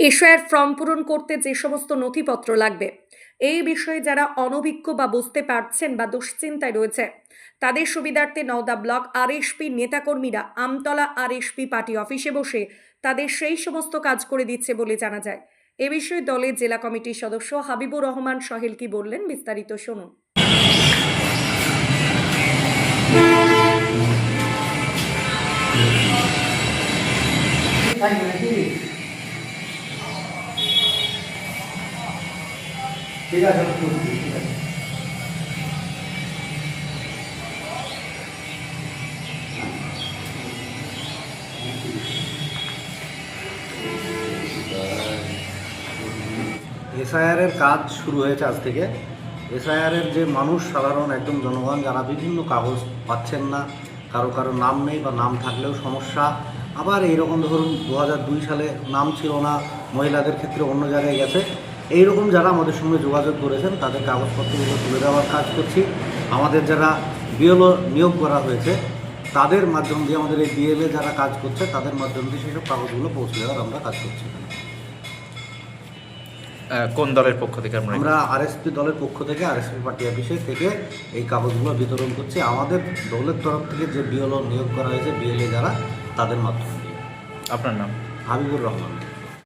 এশিয়ার ফর্ম পূরণ করতে যে সমস্ত নথিপত্র লাগবে। এই বিষয়ে যারা অনভিজ্ঞ বা বুঝতে পারছেন বা দুশ্চিন্তায় রয়েছে, তাদের সুবিধার্থে নওদা ব্লক আরএসপি নেতাকর্মীরা আমতলা আরএসপি পার্টি অফিসে বসে তাদের সেই সমস্ত কাজ করে দিচ্ছে বলে জানা যায়। এ বিষয়ে দলের জেলা কমিটির সদস্য হাবিবুর রহমান সহেল কি বললেন বিস্তারিত শুনুন। ঠিক আছে এসআইআরের কাজ শুরু হয়েছে আজ থেকে। এসআইআরের যে মানুষ, সাধারণ, একদম জনগণ, যারা বিভিন্ন কাগজ পাচ্ছেন না, কারও কারও নাম নেই বা নাম থাকলেও সমস্যা। আবার এইরকম ধরুন, দু হাজার দুই সালে নাম ছিল না, মহিলাদের ক্ষেত্রে অন্য জায়গায় গেছে। এইরকম যারা আমাদের সঙ্গে যোগাযোগ করেছেন তাদের কাগজপত্রগুলো তুলে দেওয়ার কাজ করছি। আমাদের যারা বিএলও নিয়োগ করা হয়েছে তাদের মাধ্যম দিয়ে আমাদের এই বিএলএ যারা কাজ করছে তাদের মাধ্যম দিয়ে সেসব কাগজগুলো পৌঁছে দেওয়ার আমরা কাজ করছি। কোন দলের পক্ষ থেকে আমরা আরএসপি দলের পক্ষ থেকে আর আরএসপি পার্টি অফিসে থেকে এই কাগজগুলো বিতরণ করছি। আমাদের দলের তরফ থেকে যে বিএলও নিয়োগ করা হয়েছে বিএলএ যারা তাদের মাধ্যমে দিয়ে। আপনার নাম? হাবিবুর রহমান।